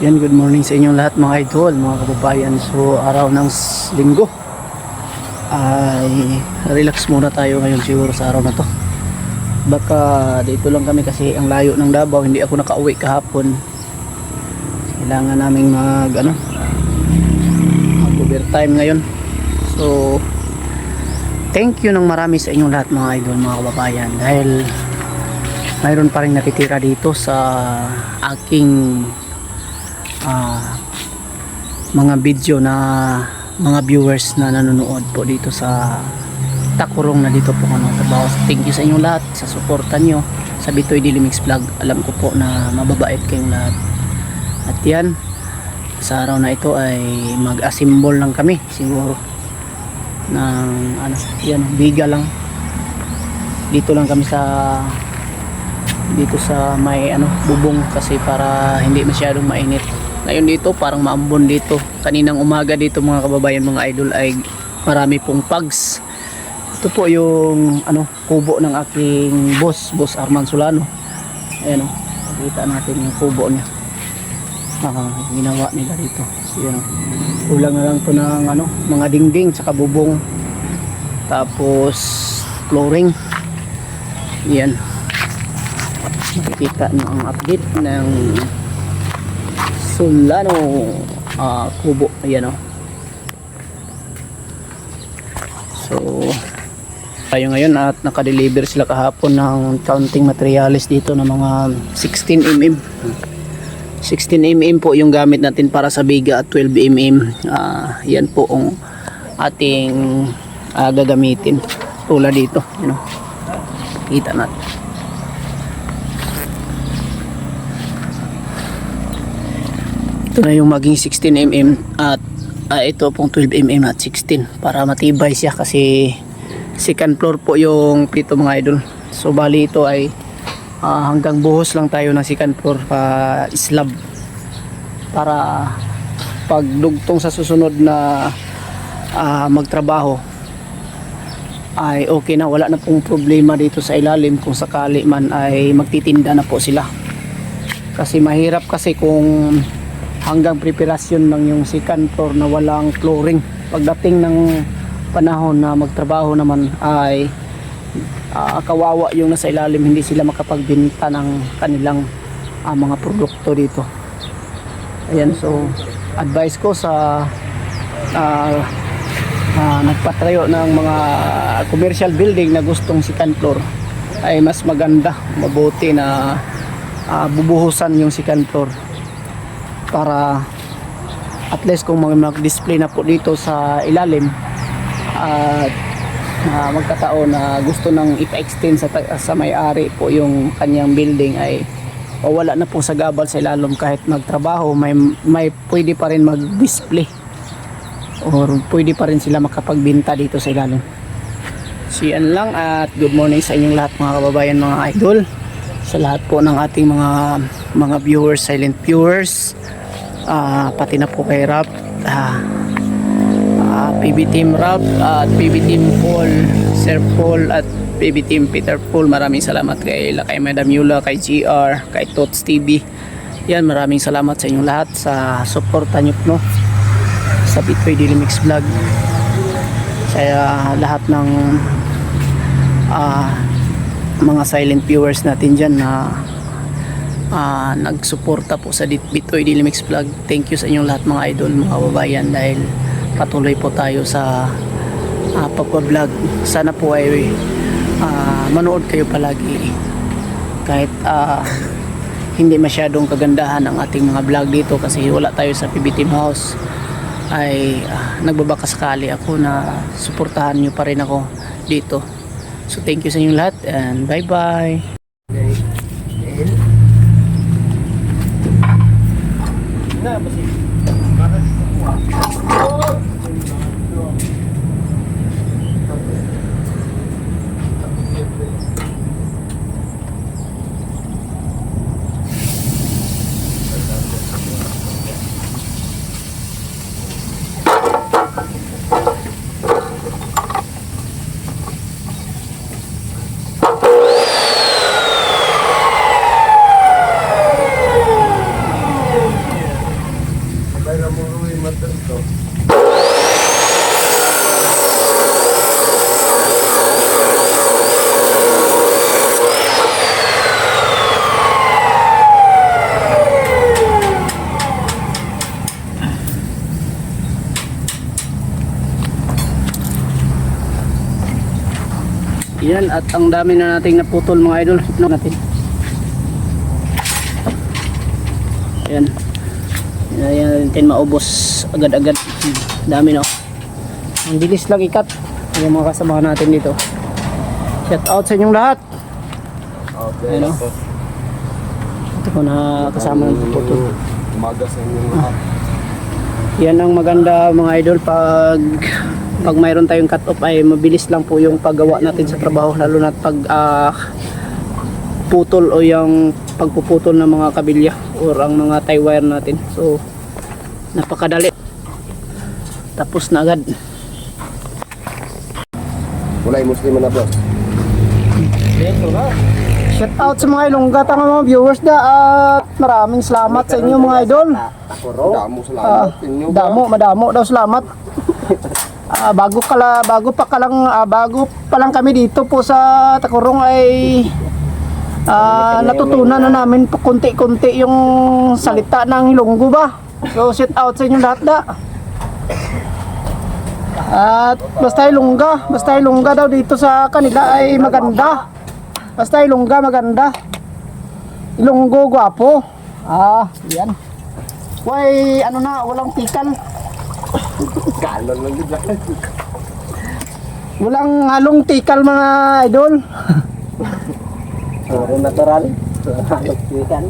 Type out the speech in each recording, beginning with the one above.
Yan, good morning sa inyong lahat mga idol, mga kababayan. So, araw ng linggo ay relax muna tayo ngayon siguro sa araw na to. Baka dito lang kami kasi ang layo ng Davao, hindi ako nakauwi kahapon. Kailangan naming mag ano, mag overtime ngayon. So, thank you ng marami sa inyong lahat mga idol, mga kababayan dahil mayroon pa rin natitira dito sa aking ah, mga video na mga viewers na nanonood po dito sa takurong na dito po ano trabaho. Thank you sa inyong lahat sa suporta nyo sa Bitoy Dilimix Vlog. Alam ko po na mababait kayong lahat. At yan, sa araw na ito ay mag-assemble lang kami siguro ng ano, yan, biga lang. Dito lang kami sa dito sa may ano bubong kasi para hindi masyadong mainit ngayon dito parang maambon dito. Kaninang umaga dito mga kababayan mga idol ay marami pong pugs. Ito po yung ano kubo ng aking boss boss Arman Solano. Ayan o nakita natin yung kubo niya. Ah, ginawa nila dito. So, yan, o. kulang na lang to ng ano mga dingding sa bubong. Tapos flooring. Yan makikita nyo ang update ng Solano ah, kubo. Ayan o so tayo ngayon at nakadeliver sila kahapon ng counting materials dito ng mga 16mm 16mm po yung gamit natin para sa biga at 12mm Ah, yan po ang ating ah, gagamitin. Tulad dito you know, kita natin ito na yung maging 16mm at ah, ito pong 12mm at 16 para matibay siya kasi second floor po yung pito mga idol. So bali ito ay ah, hanggang buhos lang tayo ng second floor pa slab para pag dugtong sa susunod na ah, magtrabaho ay okay na. Wala na pong problema dito sa ilalim kung sakali man ay magtitinda na po sila. Kasi mahirap kasi kung hanggang preparasyon lang yung second floor na walang flooring. Pagdating ng panahon na magtrabaho naman ay ah, kawawa yung nasa ilalim. Hindi sila makapagbenta ng kanilang ah, mga produkto dito. Ayan so advice ko sa ah, ah, nagpatrayo ng mga commercial building na gustong second floor ay mas maganda mabuti na ah, bubuhusan yung second floor para at least kung mag- mag-display na po dito sa ilalim at ah, magkataon na gusto nang ipa-extend sa, sa may-ari po yung kanyang building ay o wala na po sa gabal sa ilalim kahit magtrabaho may, may pwede pa rin mag-display or pwede pa rin sila makapagbinta dito sa ilalim. So yan lang at good morning sa inyong lahat mga kababayan mga idol. Sa lahat po ng ating mga mga viewers silent viewers Ah, pati na po kay Rap. Ah, ah, PB Team Rap at PB Team Paul Sir Paul at PB Team Peter Paul. Maraming salamat kay kay Madam Yula kay GR kay Tots TV yan maraming salamat sa inyong lahat sa suporta nyo no? Sa Bitway Daily Mix Vlog. Sa ah, lahat ng ah, mga silent viewers natin dyan na ah, nagsuporta po sa Bitoy Dilimix Vlog. Thank you sa inyong lahat mga idol, mga kababayan dahil patuloy po tayo sa uh, pagpa-vlog. Sana po ay ah, manood kayo palagi kahit ah, hindi masyadong kagandahan ang ating mga vlog dito kasi wala tayo sa PB Team House ay ah, nagbabaka sakali ako na suportahan nyo pa rin ako dito. So thank you sa inyong lahat and bye bye. Yan at ang dami na nating naputol mga idol. No, natin. Yan. Yan, natin maubos agad-agad. Dami no. Ang bilis lang ikat. Yung mga kasama natin dito. Shout out sa inyong lahat. Okay. Ano? Ito ko na kasama ng putol. Umaga sa inyong lahat. Yan ang maganda mga idol pag pag mayroon tayong cut off ay mabilis lang po yung paggawa natin sa trabaho lalo na pag ah, putol o yung pagpuputol ng mga kabilya or ang mga tie wire natin. So napakadali. Tapos na agad. Wala yung Muslim na boss. Shout out sa mga ilongga tanga mga viewers da at maraming salamat sa inyo mga idol. Damo salamat. Inyo ba? Damo, madamo daw salamat. Ah, bago kala bago pa kalang ah, bago pa lang kami dito po sa Takurong ay ah, natutunan na namin po konti-konti yung salita ng Ilonggo ba. So shout out sa inyo lahat da. At basta Ilongga, basta Ilongga daw dito sa kanila ay maganda. Basta Ilongga maganda. Ilonggo gwapo. Ah, yan. Why, ano na, walang tikal. Kalan lang yun lang. Walang halong tikal mga idol. Puro natural. Halok tikan.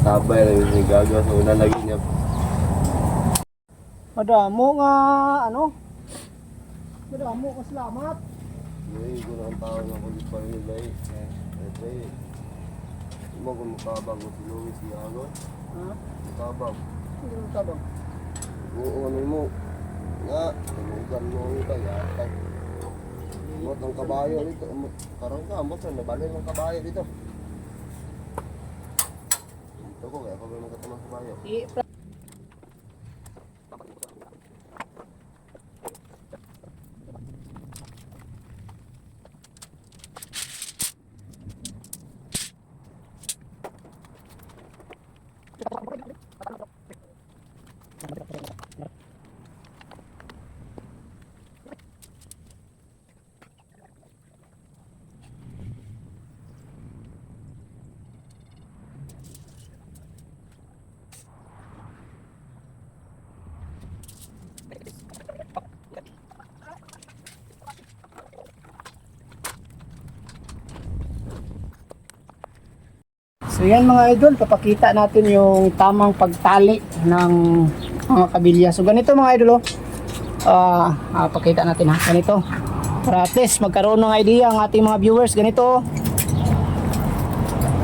Sabay lang yung gagawa sa una lagi niya. Madamo nga, ano? Madamo ka salamat. Ngayon ko na ang tao ng kulit pa rin nila eh. Ito eh. Mo kung makabang ko si Louis si Agon. Ha? Makabang. Hindi mo tabang. Oo, ano mo. Nga, tulugan mo yung kaya. Mot ang kabayo dito. Mot- Karang ka, mot na nabali ng kabayo dito. Dito ko, kaya pag magkatamang kabayo. So yan mga idol, papakita natin yung tamang pagtali ng mga kabilya. So ganito mga idol, oh. Ah, ah, pakita natin ha, ganito. Para at least magkaroon ng idea ang ating mga viewers, ganito.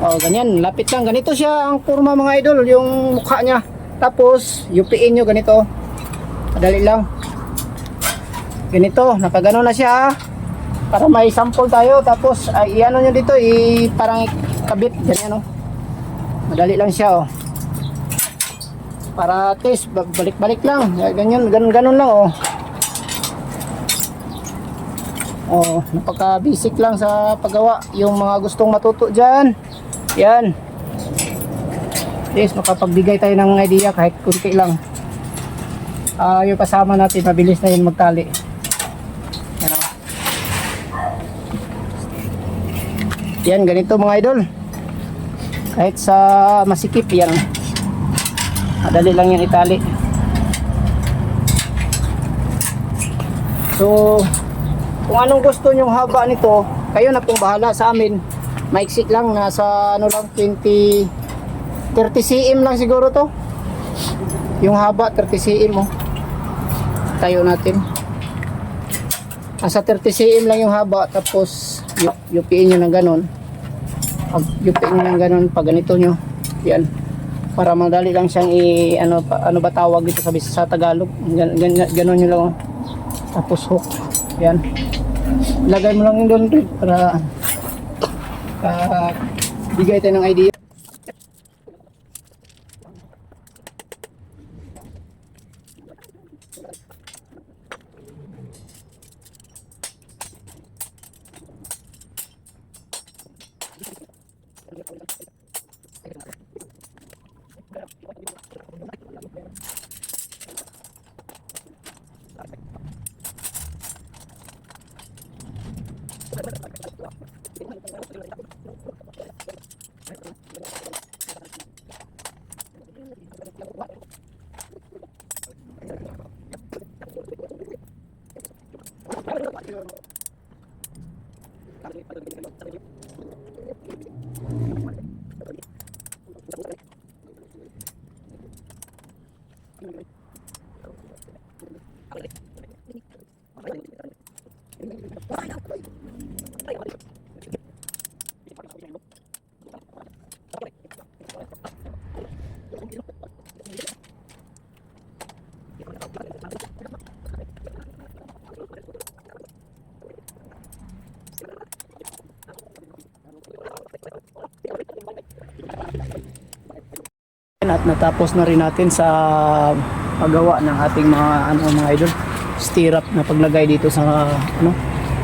Oh, ganyan, lapit lang. Ganito siya ang kurma mga idol, yung mukha niya. Tapos, yupiin nyo ganito. Madali lang. Ganito, nakagano na siya. Para may sample tayo. Tapos, ay, iano nyo dito, i, parang kabit. Ganyan, oh. Madali lang siya, oh. Para ba- balik-balik lang. Ganyan, ganun, ganun lang, oh. Oh, napaka-basic lang sa paggawa. Yung mga gustong matuto dyan, yan. At least, makapagbigay tayo ng idea kahit kunti lang. Ah, yung kasama natin, mabilis na yun magtali. Yan, oh. Yan, ganito mga idol. Kahit sa masikip yan. Madali lang yan itali. So, kung anong gusto nyong haba nito, kayo na pong bahala sa amin. Maiksik lang, nasa ano lang, 20, 30 cm lang siguro to. Yung haba, 30 cm mo. Tayo natin. Nasa 30 cm lang yung haba, tapos yu- yupiin nyo ng ganon. Pag yupiin nyo ng ganon, pag ganito nyo, yan. Para madali lang siyang i, ano, pa- ano ba tawag dito sa, sa Tagalog. Gan, gan, ganon nyo lang. oh. Tapos hook. Yan. Lagay mo lang yun doon para para bigay tayo ng idea. At natapos na rin natin sa paggawa ng ating mga ano mga idol. Stirrup na paglagay dito sa ano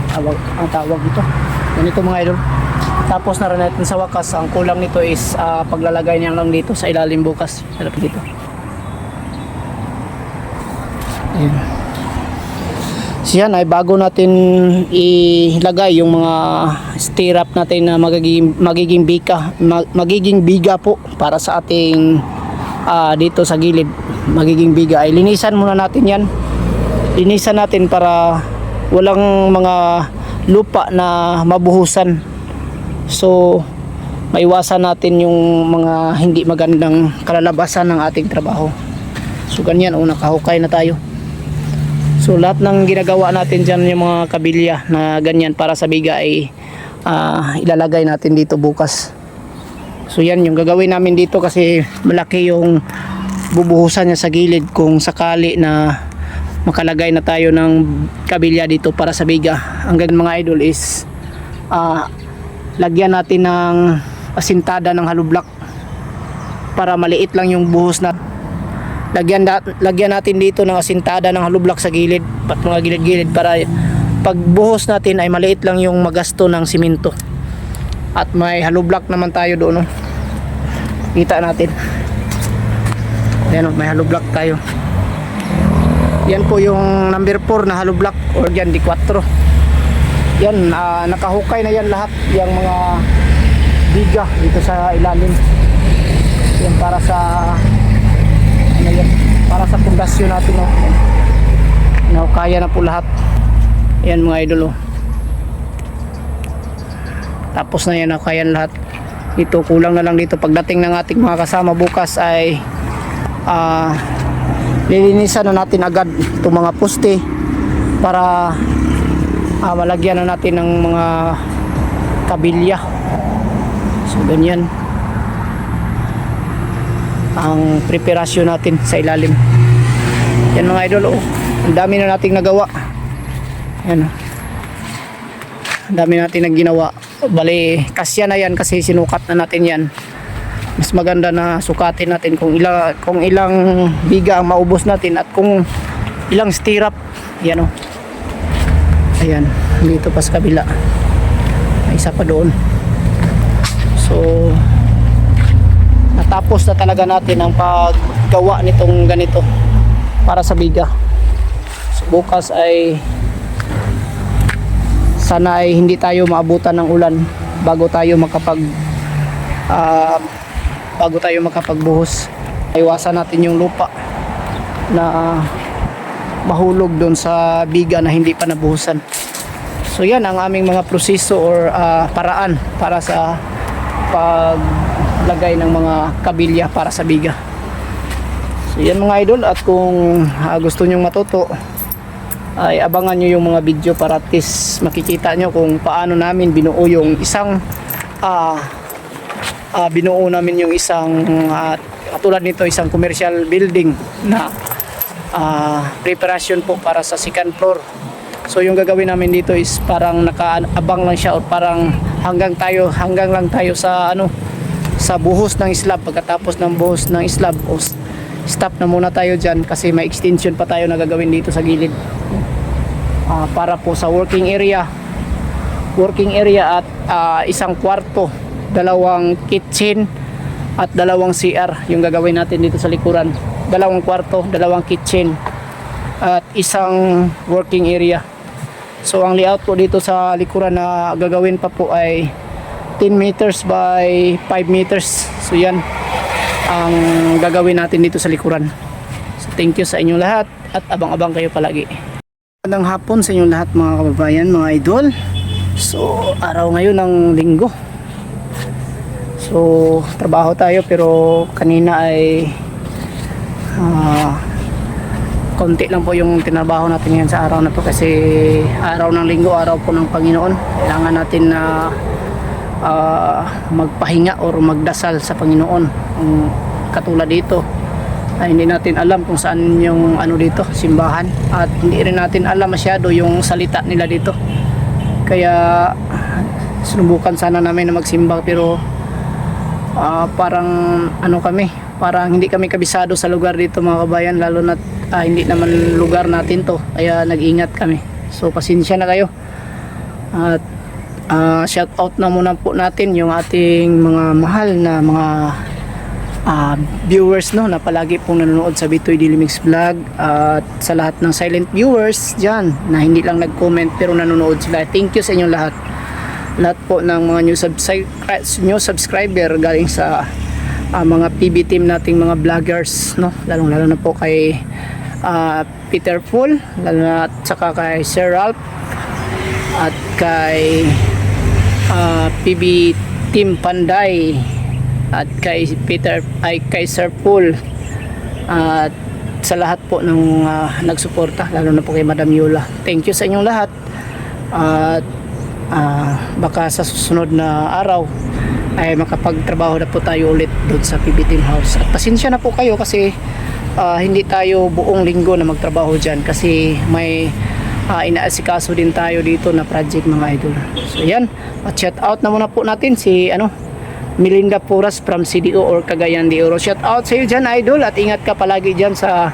tawag, ang tawag dito ganito mga idol. Tapos na rin natin sa wakas. Ang kulang nito is ah, paglalagay niya lang dito sa ilalim bukas. Sarap dito. Ayun. So yan ay bago natin ilagay yung mga stirrup natin na magiging, magiging bika, mag- magiging biga po para sa ating ah, dito sa gilid, magiging biga ay linisan muna natin yan. Linisan natin para walang mga lupa na mabuhusan. So maiwasan natin yung mga hindi magandang kalalabasan ng ating trabaho. So ganyan, o nakahukay na tayo. So lahat ng ginagawa natin dyan yung mga kabilya na ganyan para sa biga ay ah, ilalagay natin dito bukas. So yan yung gagawin namin dito kasi malaki yung bubuhusan niya sa gilid kung sakali na makalagay na tayo ng kabilya dito para sa biga. Ang ganyan mga idol is ah, lagyan natin ng asintada ng halublak para maliit lang yung buhos na lagyan, na, lagyan natin dito ng asintada ng halublak sa gilid at mga gilid-gilid para pagbuhos natin ay maliit lang yung magasto ng simento at may halublak naman tayo doon no? Kita natin. Yan o, may halublak tayo. Yan po yung number 4 na halublak or yan di 4 yan ah, nakahukay na yan lahat yung mga biga dito sa ilalim. Yan para sa ano yan, para sa pundasyon natin no. no na po lahat. Yan mga idol oh. tapos na yan kaya lahat ito kulang na lang dito. Pagdating ng ating mga kasama bukas ay ah lilinisan na natin agad itong mga poste para ah, malagyan na natin ng mga kabilya. So ganyan ang preparasyon natin sa ilalim. Yan mga idol oh. ang dami na nating nagawa. Yan oh. ang dami natin na ginawa bali kasya na yan kasi sinukat na natin yan. Mas maganda na sukatin natin kung ilang kung ilang biga ang maubos natin at kung ilang stirrup. Yan oh. ayan dito pa sa kabila. May isa pa doon. So natapos na talaga natin ang paggawa nitong ganito para sa biga. So, bukas ay sana ay hindi tayo maabutan ng ulan bago tayo makapag ah, bago tayo makapagbuhos. Iwasan natin yung lupa na mahulog doon sa biga na hindi pa nabuhusan. So yan ang aming mga proseso or ah, paraan para sa paglagay ng mga kabilya para sa biga. So yan mga idol at kung ah, gusto nyong matuto ay abangan nyo yung mga video para at least makikita nyo kung paano namin binuo yung isang ah ah, binuo namin yung isang ah, katulad nito isang commercial building na ah, preparation po para sa second floor. So yung gagawin namin dito is parang nakaabang lang siya or parang hanggang tayo hanggang lang tayo sa ano sa buhos ng slab. Pagkatapos ng buhos ng slab o stop na muna tayo dyan kasi may extension pa tayo na gagawin dito sa gilid Ah, para po sa working area. Working area at ah, isang kwarto dalawang kitchen at dalawang CR yung gagawin natin dito sa likuran. Dalawang kwarto, dalawang kitchen at isang working area. So ang layout po dito sa likuran na gagawin pa po ay 10 meters by 5 meters. So yan ang gagawin natin dito sa likuran. So thank you sa inyo lahat at abang-abang kayo palagi Magandang hapon sa inyong lahat mga kababayan, mga idol. So, araw ngayon ng linggo. So, trabaho tayo pero kanina ay ah, konti lang po yung tinabaho natin ngayon sa araw na to kasi araw ng linggo, araw po ng Panginoon. Kailangan natin na ah, magpahinga or magdasal sa Panginoon. Ang katulad dito ay hindi natin alam kung saan yung ano dito, simbahan at hindi rin natin alam masyado yung salita nila dito. Kaya sinubukan sana namin na magsimba pero ah, parang ano kami, parang hindi kami kabisado sa lugar dito mga kabayan lalo na ah, hindi naman lugar natin to kaya nag-ingat kami. So pasensya na kayo. At ah, shout out na muna po natin yung ating mga mahal na mga ah, viewers no na palagi pong nanonood sa Bitoy Daily Mix Vlog at sa lahat ng silent viewers dyan na hindi lang nag-comment pero nanonood sila. Thank you sa inyong lahat. Lahat po ng mga new, subscri- new subscriber galing sa ah, mga PB team nating mga vloggers no lalong lalo na po kay ah, Peter Full lalo na at saka kay Sir Ralph at kay ah, PB Team Panday at kay Peter ay kay Sir Paul at sa lahat po ng ah, nagsuporta lalo na po kay Madam Yula. Thank you sa inyong lahat. At ah, baka sa susunod na araw ay makapagtrabaho na po tayo ulit doon sa PB House. At pasensya na po kayo kasi ah, hindi tayo buong linggo na magtrabaho dyan kasi may ah, inaasikaso din tayo dito na project mga idol. So yan. At shout out na muna po natin si ano Melinda Puras from CDO or Cagayan de Oro. Shout out sa iyo dyan, idol. At ingat ka palagi dyan sa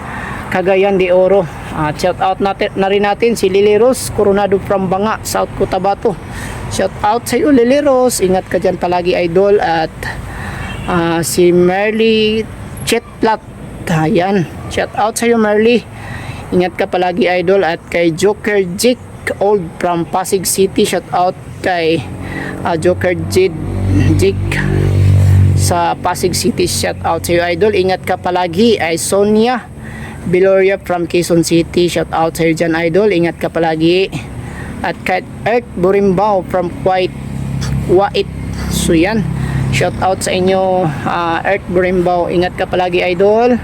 Cagayan de Oro. At shout out natin, na rin natin si Lily Rose Coronado from Banga, South Cotabato. Shout out sa iyo, Lily Rose. Ingat ka dyan palagi, idol. At ah, si Merly Chetlat. Ayan. Shout out sa iyo, Merly. Ingat ka palagi, idol. At kay Joker Jik Old from Pasig City. Shout out kay ah, Joker Jid Jik sa Pasig City shout out sa iyo idol. Ingat ka palagi ay Sonia Biloria from Quezon City. Shout out sa iyo dyan idol. Ingat ka palagi. At kay Eric Burimbao from White Wait so yan. Shout out sa inyo uh, Eric Burimbao. Ingat ka palagi idol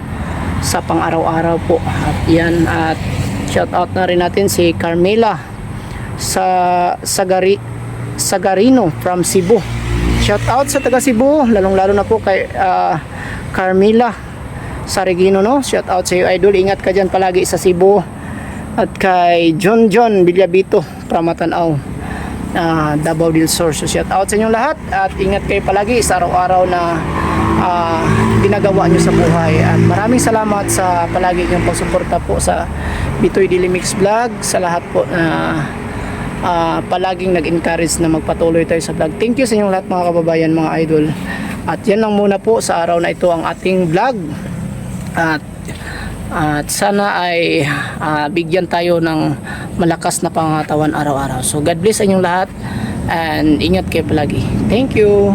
sa pang araw-araw po. At yan at shout out na rin natin si Carmela sa Sagari Sagarino from Cebu Shout out sa taga Cebu, lalong-lalo na po kay ah, Carmila Sarigino no. Shout out sa iyo idol, ingat ka diyan palagi sa Cebu. At kay John John Villabito from Matanaw. Ah, Davao del Sur. So shout out sa inyong lahat at ingat kayo palagi sa araw-araw na ah, ginagawa nyo sa buhay. At maraming salamat sa palagi niyong pagsuporta po sa Bitoy Daily Vlog, sa lahat po na ah, palaging nag-encourage na magpatuloy tayo sa vlog. Thank you sa inyong lahat mga kababayan, mga idol. At yan lang muna po sa araw na ito ang ating vlog. At at sana ay ah, bigyan tayo ng malakas na pangatawan araw-araw. So God bless sa inyong lahat and ingat kayo palagi. Thank you.